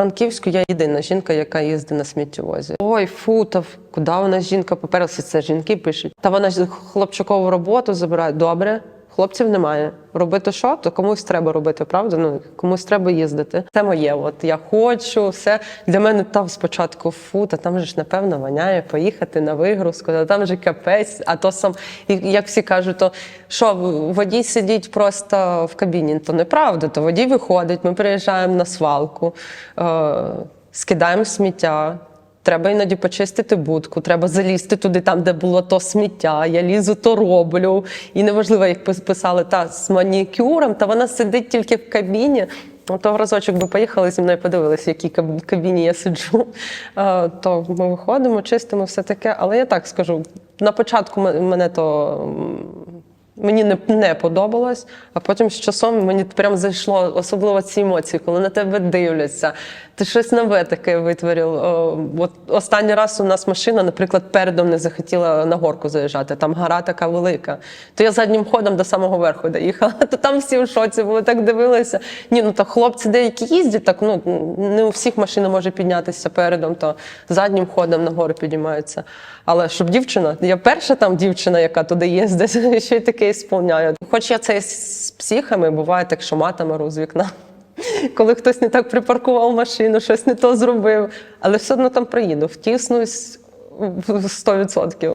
Франківську я єдина жінка, яка їздить на сміттєвозі. Ой, фу, та куди вона жінка? По-перше, це жінки пишуть. Та вона ж хлопчакову роботу забирає. Добре, хлопців немає. Робити що? То комусь треба робити, правда? Ну комусь треба їздити. Це моє. От я хочу, все для мене там спочатку фу, та там же ж напевно воняє поїхати на вигрузку, та там же капець. А то сам, і як всі кажуть, то що водій сидить просто в кабіні, то неправда. То водій виходить, ми приїжджаємо на свалку, е, скидаємо сміття. Треба іноді почистити будку, треба залізти туди, там, де було то сміття. Я лізу, то роблю. І неважливо, як пис- писали та з манікюром, та вона сидить тільки в кабіні. Ну, То разочок би поїхали зі мною подивилися, в якій кабіні я сиджу. Е, То ми виходимо, чистимо все таке. Але я так скажу: на початку мене то Мені не, не подобалось, а потім з часом мені прям зайшло, особливо ці емоції, коли на тебе дивляться. Ти щось нове таке витворив. О, От останній раз у нас машина, наприклад, передом не захотіла на горку заїжджати. Там гора така велика. То я заднім ходом до самого верху доїхала. То там всі в шоці були, так дивилися. Ні, ну то хлопці деякі їздять, так ну не у всіх машина може піднятися передом, то заднім ходом на гору підіймаються. Але щоб дівчина, я перша там дівчина, яка туди їздить, ще й таке ісполняю. Хоч я це з психами, буває так, що матами з вікна. Коли хтось не так припаркував машину, щось не то зробив, але все одно там приїду, втіснусь в 100%.